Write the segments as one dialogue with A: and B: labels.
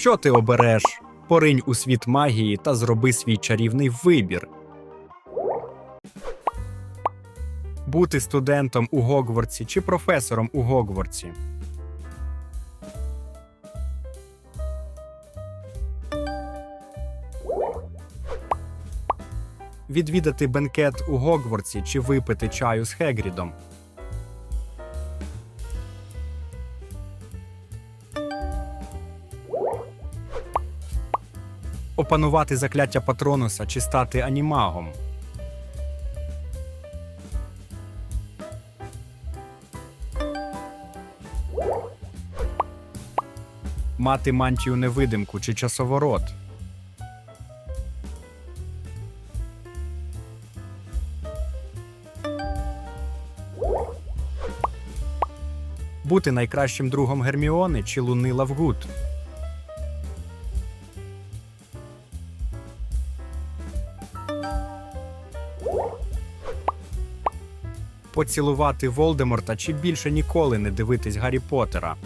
A: Що ти обереш? Поринь у світ магії та зроби свій чарівний вибір. Бути студентом у Гогвартсі чи професором у Гогвартсі. Відвідати бенкет у Гогвартсі чи випити чаю з Хегрідом. Опанувати закляття Патронуса чи стати анімагом. Мати мантію невидимку чи часоворот. Бути найкращим другом Герміони чи Луни Лавгут. Поцілувати Волдеморта чи більше ніколи не дивитись Гаррі Поттера.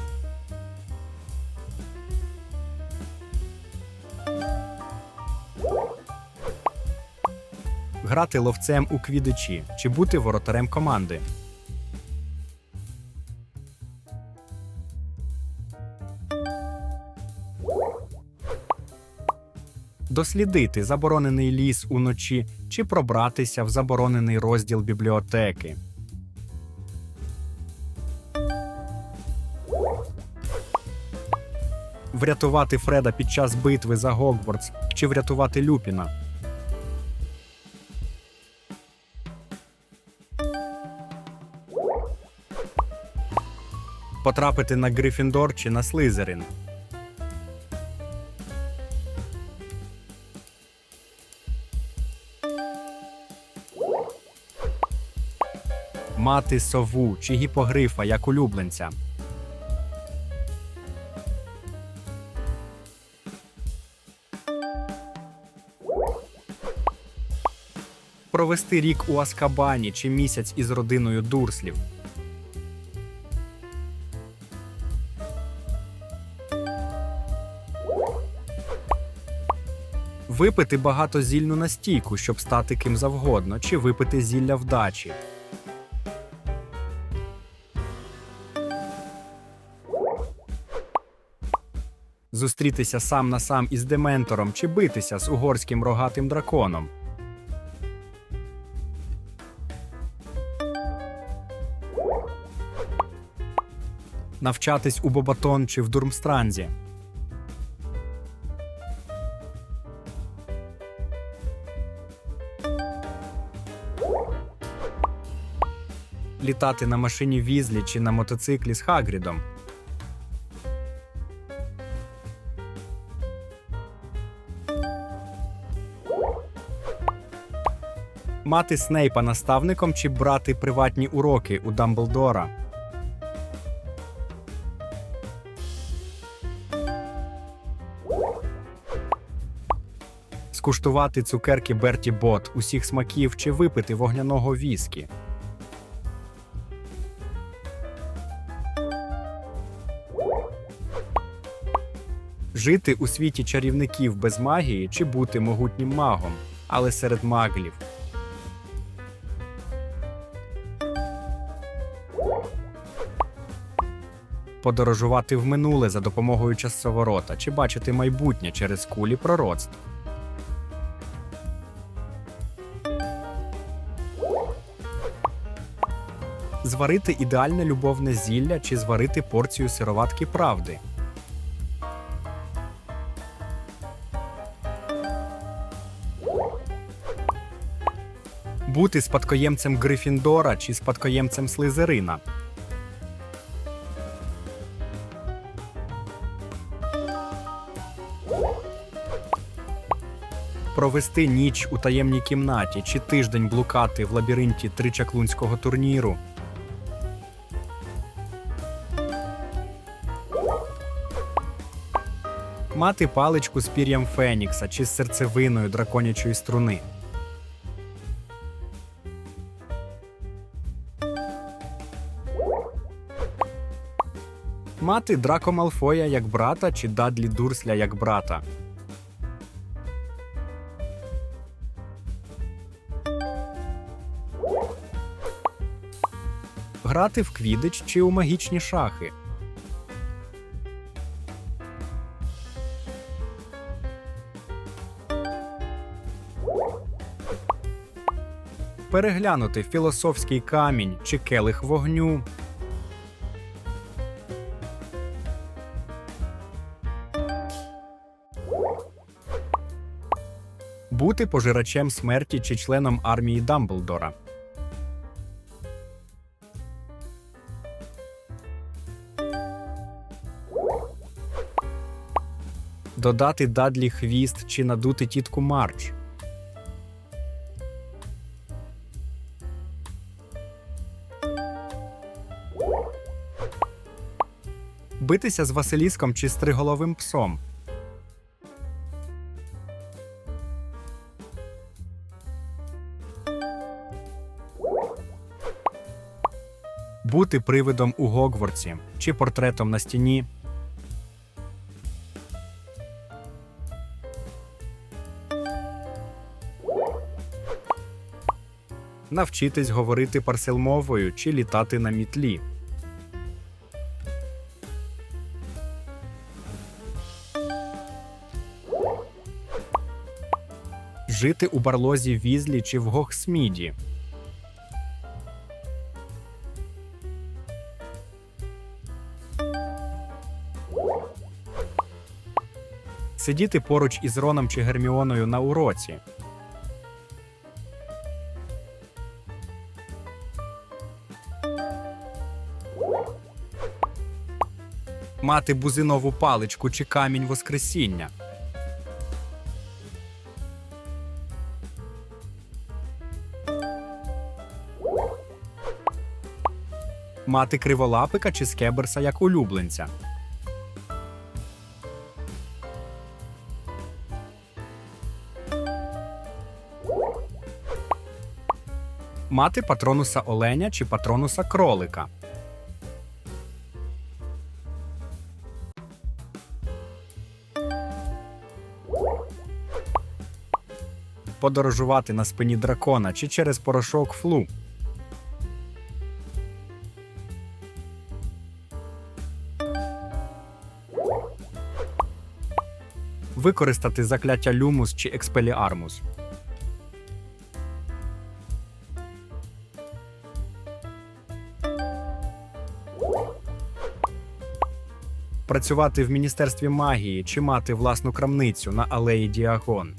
A: Грати ловцем у квідичі чи бути воротарем команди. Дослідити заборонений ліс уночі чи пробратися в заборонений розділ бібліотеки. Врятувати Фреда під час битви за Гогвартс чи врятувати Люпіна. Потрапити на Грифіндор чи на Слизерин. Мати сову чи гіпогрифа як улюбленця. Провести рік у Аскабані чи місяць із родиною Дурслів. Випити багатозільну настійку, щоб стати ким завгодно, чи випити зілля вдачі. Зустрітися сам на сам із дементором чи битися з угорським рогатим драконом. Навчатись у Бобатон чи в Дурмстранзі. Літати на машині Візлі чи на мотоциклі з Хагрідом. Мати Снейпа наставником чи брати приватні уроки у Дамблдора. Скуштувати цукерки Берті Бот усіх смаків чи випити вогняного віскі. Жити у світі чарівників без магії чи бути могутнім магом, але серед маглів. Подорожувати в минуле за допомогою часоворота чи бачити майбутнє через кулі пророцтв. Зварити ідеальне любовне зілля чи зварити порцію сироватки правди. Бути спадкоємцем Грифіндора чи спадкоємцем Слизерина. Провести ніч у таємній кімнаті чи тиждень блукати в лабіринті тричаклунського турніру. Мати паличку з пір'ям Фенікса чи з серцевиною драконячої струни. Мати Драко Малфоя як брата чи Дадлі Дурсля як брата. Грати в квідич чи у магічні шахи. Переглянути філософський камінь чи келих вогню. Бути пожирачем смерті чи членом армії Дамблдора. Додати Дадлі хвіст чи надути тітку Марч. Битися з Василіском чи стриголовим псом. Бути привидом у Гогвартсі чи портретом на стіні. Навчитись говорити парселмовою чи літати на мітлі. Жити у барлозі Візлі чи в Гохсміді. Сидіти поруч із Роном чи Герміоною на уроці. Мати бузинову паличку чи камінь Воскресіння. Мати криволапика чи скеберса як улюбленця. Мати патронуса оленя чи патронуса кролика. Подорожувати на спині дракона чи через порошок флу. Використати закляття люмус чи експеліармус. Працювати в міністерстві магії чи мати власну крамницю на алеї Діагон.